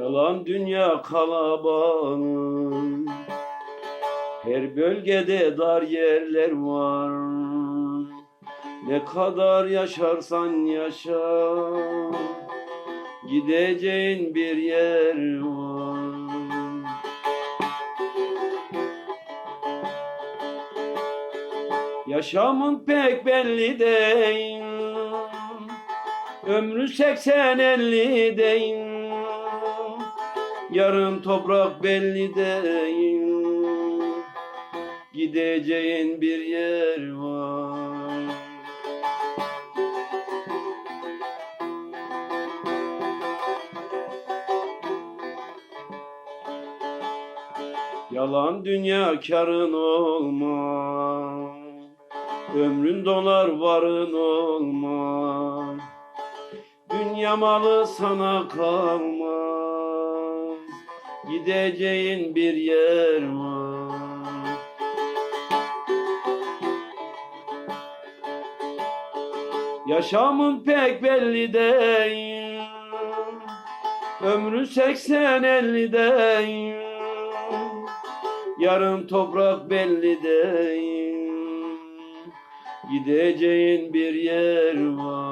Yalan dünya kalabalık Her bölgede dar yerler var. Ne kadar yaşarsan yaşa. Gideceğin bir yer var. Yaşamın pek belli değil Ömrü seksen elli değil Yarın toprak belli değil Gideceğin bir yer var. Yalan dünya karın olmaz. Ömrün dolar varın olmaz Dünya malı sana kalmaz. Gideceğin bir yer var. Yaşamın pek belli değil. Ömrün seksen elli değil. Yarın toprak belli değil. Gideceğin bir yer var